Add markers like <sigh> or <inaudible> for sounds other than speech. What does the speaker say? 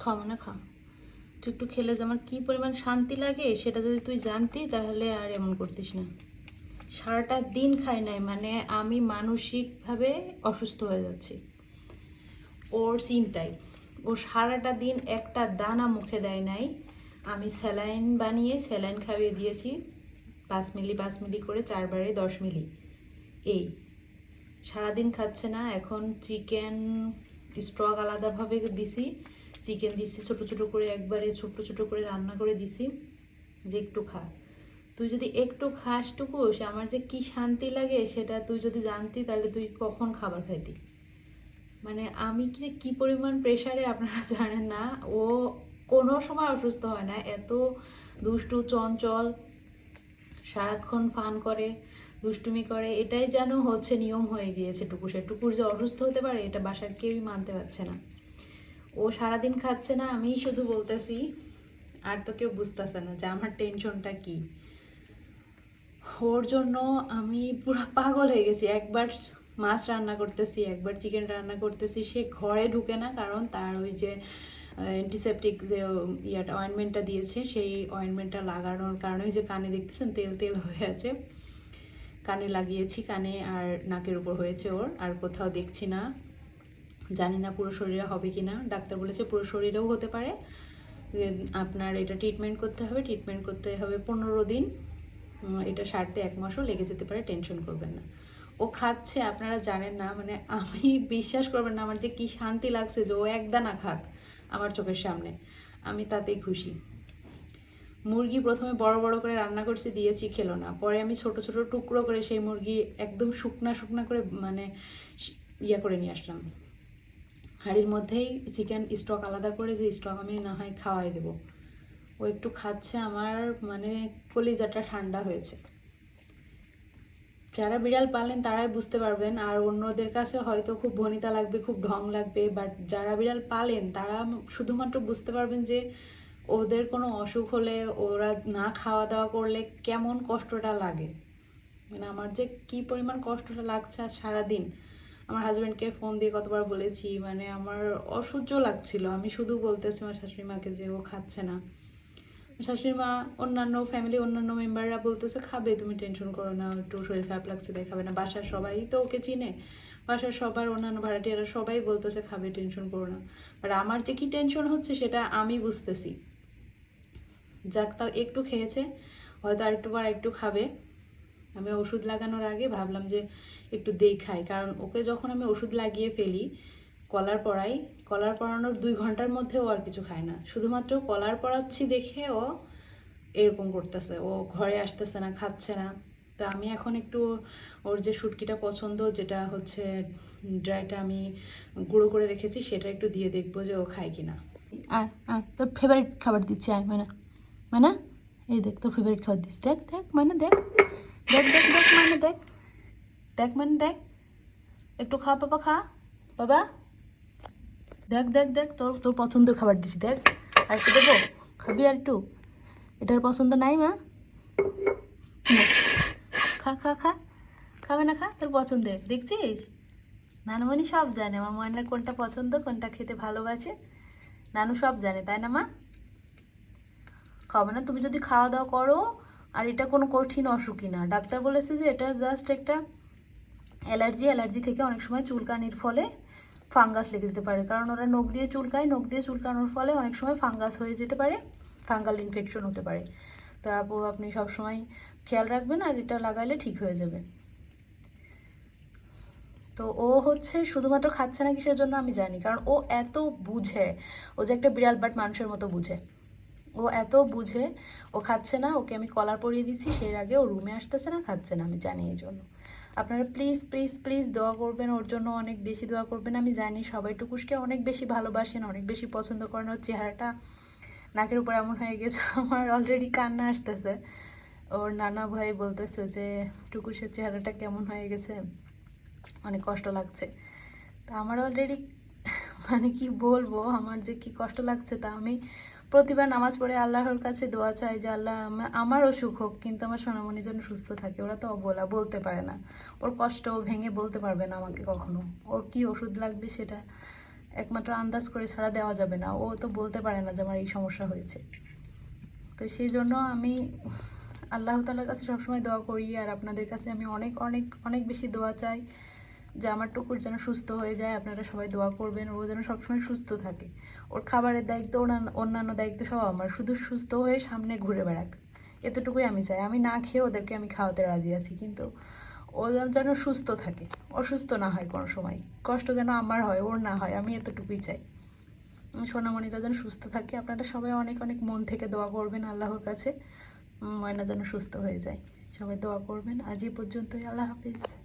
খাও না খা। তুই একটু খেলে যে আমার কী পরিমাণ শান্তি লাগে, সেটা যদি তুই জানতি, তাহলে আর এমন করতিস না। সারাটা দিন খাই নাই মানে আমি মানসিকভাবে অসুস্থ হয়ে যাচ্ছি। ওর চিন্তায়। ও সারাটা দিন একটা দানা মুখে দেয় নাই। আমি স্যালাইন বানিয়ে স্যালাইন খাইয়ে দিয়েছি। পাঁচ মিলি পাঁচ মিলি করে চারবারে দশ মিলি। এই। সারাদিন খাচ্ছে না, এখন চিকেন স্টক আলাদাভাবে দিছি। চিকেন দিছি, ছোট ছোট করে একবারে, ছোট ছোট করে রান্না করে দিছি, যে একটু খা। তুই যদি একটু খাস টুকুস আমার যে কি শান্তি লাগে সেটা তুই যদি জানতি, তাহলে তুই কখন খাবার খাইতি? মানে আমি কি যে কি পরিমাণ প্রেশারে আপনারা জানেন না, ও কোনো সময় অসুস্থ হয় না, এত দুষ্টু, চঞ্চল, সারাক্ষণ ফান করে, দুষ্টুমি করে, এটাই যেন হচ্ছে নিয়ম হয়ে গিয়েছে টুকুসের টুকুর যে অসুস্থ হতে পারে, এটা বাসার কেউই মানতে পারছে না। ও সারাদিন খাচ্ছে না আমি শুধু বলতেছি, আর তো কেউ বুঝতেছে না যে আমার টেনশনটা কি। ওর জন্য আমি পুরো পাগল হয়ে গেছি। একবার মাছ রান্না করতেছি, একবার চিকেন রান্না করতেছি, সে ঘরে ঢুকে না, কারণ তার ওই যে অ্যান্টিসেপটিক যে, ইয়াটা অয়েনমেন্টটা দিয়েছে, সেই অয়েনমেন্টটা লাগানোর কারণে ওই যে কানে দেখতেছেন, তেল তেল হয়ে আছে। কানে লাগিয়েছি, কানে আর নাকের উপর হয়েছে ওর, আর কোথাও দেখছি না। জানি না পুরো শরীরে হবে কি না। ডাক্তার বলেছে পুরো শরীরেও হতে পারে। আপনার এটা ট্রিটমেন্ট করতে হবে। ট্রিটমেন্ট করতে হবে পনেরো দিন। এটা সারতে এক মাসও লেগে যেতে পারে টেনশন করবেন না। ও খাচ্ছে, আপনারা জানেন না মানে আমি বিশ্বাস করবেন না, আমার যে কি শান্তি লাগছে যে ও একদানা খাক আমার চোখের সামনে। আমি তাতেই খুশি। মুরগি প্রথমে বড় বড় করে রান্না করছি, দিয়েছি, খেলো না। পরে আমি ছোট ছোট টুকরো করে সেই মুরগি একদম শুকনা শুকনা করে মানে ইয়া করে নিয়ে আসলাম। হাঁড়ির মধ্যেই চিকেন স্টক আলাদা করে, যে স্টক আমি না হয় খাওয়াই দেবো। ও একটু খাচ্ছে, আমার মানে কলিজাটা ঠান্ডা হয়েছে। যারা বিড়াল পালেন তারাই বুঝতে পারবেন, আর অন্যদের কাছে হয়তো খুব ভনিতা লাগবে, খুব ঢং লাগবে বাট যারা বিড়াল পালেন তারা শুধুমাত্র বুঝতে পারবেন যে ওদের কোনো অসুখ হলে ওরা না খাওয়া দাওয়া করলে কেমন কষ্টটা লাগে। মানে আমার যে কি পরিমাণ কষ্টটা লাগছে আর সারাদিন আমার হাজব্যান্ডকে ফোন দিয়ে কতবার বলেছি মানে আমার অসহ্য লাগছিল। আমি শুধু বলতেছি আমার শাশুড়ি মাকে যে ও খাচ্ছে না। শাশুড়ি মা অন্যান্য ফ্যামিলি অন্যান্য মেম্বাররা বলতেছে, খাবে, তুমি টেনশন করো না, একটু শরীর খারাপ লাগছে, তাই খাবে না। বাসার সবাই তো ওকে চিনে। বাসার সবার অন্যান্য ভাড়াটিয়ারা সবাই বলতেছে, খাবে টেনশন করো না। বাট আমার যে কি টেনশন হচ্ছে, সেটা আমি বুঝতেছি। যাক, তাও একটু খেয়েছে, হয়তো আরেকটু পর একটু খাবে। আমি ওষুধ লাগানোর আগে ভাবলাম যে একটু দেই খাই কারণ ওকে যখন আমি ওষুধ লাগিয়ে ফেলি, কলার পড়াই, কলার পড়ানোর দুই ঘণ্টার মধ্যেও আর কিছু খায় না। শুধুমাত্র কলার পড়াচ্ছি দেখে ও এরকম করতেছে। ও ঘরে আসতেছে না, খাচ্ছে না। তা আমি এখন একটু ওর যে শুটকিটা পছন্দ, যেটা হচ্ছে ড্রাইটা আমি গুঁড়ো করে রেখেছি, সেটা একটু দিয়ে দেখব যে ও খায় কিনা। আয় আয়, তোর ফেভারিট খাবার দিচ্ছি, আয় মানে মানে এই দেখ, তোর ফেভারিট খাবার দিচ্ছি। দেখ দেখ মানে দেখ। দেখ দেখ দেখ মানে দেখ। দেখ মানে দেখ। একটু খা বাবা খা। বাবা দেখ দেখ দেখ, তোর তোর পছন্দের খাবার দিচ্ছি দেখ। আর একটু দেবো? খাবি আর একটু? এটার পছন্দ নাই, মা? খা খা খা। খাবে না, খা? তোর পছন্দের। দেখছিস? নানুমণি সব জানে। আমার ময়নার কোনটা পছন্দ, কোনটা খেতে ভালোবাসে। নানু সব জানে, তাই না, মা? খাবে না? তুমি যদি খাওয়া দাওয়া করো আর এটা কোনো কঠিন অসুখই না। ডাক্তার বলেছে যে এটা জাস্ট একটা অ্যালার্জি অ্যালার্জি থেকে অনেক সময় চুলকানির ফলে ফাঙ্গাস লেগে যেতে পারে। কারণ ওরা নখ দিয়ে চুলকায়, নখ দিয়ে চুলকানোর ফলে অনেক সময় ফাঙ্গাস হয়ে যেতে পারে, ফাঙ্গাল ইনফেকশন হতে পারে। তা আপু, আপনি সবসময় খেয়াল রাখবেন আর এটা লাগাইলে ঠিক হয়ে যাবে। তো ও হচ্ছে শুধুমাত্র খাচ্ছে না কিসের জন্য আমি জানি, কারণ ও এত বুঝে, ও যে একটা বিড়াল বাট মানুষের মতো বুঝে। ও এত বুঝে, ও খাচ্ছে না, ওকে আমি কলার পরিয়ে দিচ্ছি, সেই আগে ও রুমে আসতেছে না, খাচ্ছে না, আমি জানি এই জন্য। আপনারা প্লিজ প্লিজ প্লিজ দোয়া করবেন, ওর জন্য অনেক বেশি দোয়া করবেন। আমি জানি সবাই টুকুসকে অনেক বেশি ভালোবাসেন, অনেক বেশি পছন্দ করেন, ওর চেহারাটা নাকের উপর এমন হয়ে গেছে, <laughs> আমার অলরেডি কান্না আসতেছে। ওর নানা ভাই বলতেছে যে, টুকুসের চেহারাটা কেমন হয়ে গেছে? অনেক কষ্ট লাগছে। তা আমার অলরেডি <laughs> মানে কি বলব, আমার যে কি কষ্ট লাগছে তা আমি প্রতিবার নামাজ পড়ে আল্লাহর কাছে দোয়া চাই যে আল্লাহ আমা- আমার অসুখ হোক, কিন্তু আমার সোনামণি যেন সুস্থ থাকে। ওরা তো অবলা, বলতে পারে না। ওর কষ্ট ভেঙে বলতে পারবে না আমাকে কখনো। ওর কি ওষুধ লাগবে সেটা একমাত্র আন্দাজ করে ছাড়া দেওয়া যাবে না। ও তো বলতে পারে না যে আমার এই সমস্যা হয়েছে। তো সেই জন্য আমি আল্লাহ তালার কাছে সবসময় দোয়া করি। আর আপনাদের কাছে আমি অনেক অনেক অনেক বেশি দোয়া চাই। যে আমার টুকুর যেন সুস্থ হয়ে যায়, আপনারা সবাই দোয়া করবেন, ও যেন সবসময় সুস্থ থাকে। ওর খাবারের দায়িত্ব অন্যান্য দায়িত্ব সব আমার। শুধু সুস্থ হয়ে সামনে ঘুরে বেড়াক। এতটুকুই আমি চাই। আমি না খেয়ে ওদেরকে আমি খাওয়াতে রাজি আছি, কিন্তু ও যেন সুস্থ থাকে। অসুস্থ না হয় কোনো সময়। কষ্ট যেন আমার হয়, ওর না হয়, আমি এতটুকুই চাই। সোনামণিরা যেন সুস্থ থাকে। আপনারা সবাই অনেক অনেক মন থেকে দোয়া করবেন আল্লাহর কাছে। ময়না যেন সুস্থ হয়ে যায়। সবাই দোয়া করবেন। আজ এই পর্যন্তই। আল্লাহ হাফিজ।